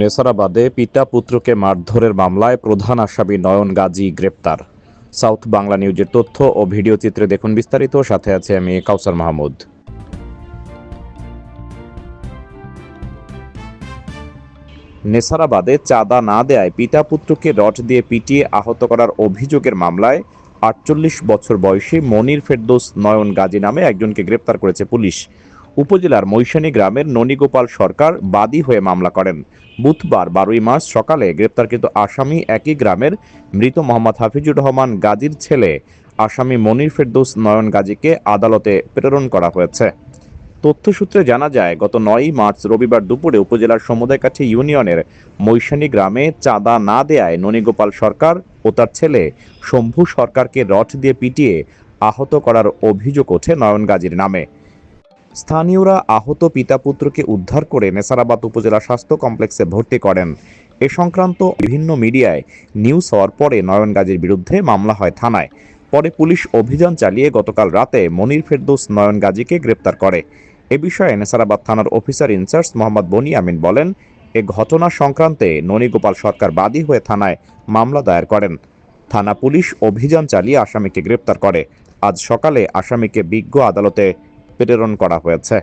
নেসারাবাদে পিতা পুত্রকে মারধরের মামলায় প্রধান আসামি নয়ন গাজী গ্রেপ্তার। সাউথ বাংলা নিউজের তথ্য ও ভিডিও চিত্রে দেখুন বিস্তারিত। সাথে আছে আমি কাউসার মাহমুদ। নেসারাবাদে চাঁদা না দেয়ায় পিতা পুত্রকে রড দিয়ে পিটিয়ে আহত করার অভিযোগের মামলায় আটচল্লিশ বছর বয়সী মনির ফেরদৌস নয়ন গাজী নামে একজনকে গ্রেপ্তার করেছে পুলিশ। উপজেলার মৈশানী গ্রামের ননীগোপাল সরকার বাদী হয়ে মামলা করেন। বুধবার বারোই মার্চ সকালে গ্রেপ্তারকৃত আসামি একই গ্রামের মৃত মোহাম্মদ হাফিজুর রহমান গাজীর ছেলে আসামি মনির ফেরদৌস নয়ন গাজীকে আদালতে প্রেরণ করা হয়েছে। তথ্যসূত্রে জানা যায়, গত নয়ই মার্চ রবিবার দুপুরে উপজেলার সমুদায় কাছে ইউনিয়নের মৈশানী গ্রামে চাঁদা না দেয়ায় ননীগোপাল সরকার ও তার ছেলে শম্ভু সরকারকে রড দিয়ে পিটিয়ে আহত করার অভিযোগ ওঠে নয়ন গাজীর নামে। স্থানীয়রা আহত পিতা পুত্রকে উদ্ধার করে নেসারাবাদ উপজেলা স্বাস্থ্য কমপ্লেক্সে ভর্তি করেন। এ সংক্রান্ত বিভিন্ন মিডিয়ায় নিউজ হওয়ার পরে নয়ন গাজীর বিরুদ্ধে মামলা হয় থানায়। পরে পুলিশ অভিযান চালিয়ে গতকাল রাতে মনির ফেরদৌস নয়ন গাজীকে গ্রেপ্তার করে। এ বিষয়ে নেসারাবাদ থানার অফিসার ইনচার্জ মোহাম্মদ বনি আমিন বলেন, এ ঘটনা সংক্রান্তে ননীগোপাল সরকার বাদী হয়ে থানায় মামলা দায়ের করেন। থানা পুলিশ অভিযান চালিয়ে আসামিকে গ্রেপ্তার করে। আজ সকালে আসামিকে বিজ্ঞ আদালতে প্রেরণ করা হয়েছে।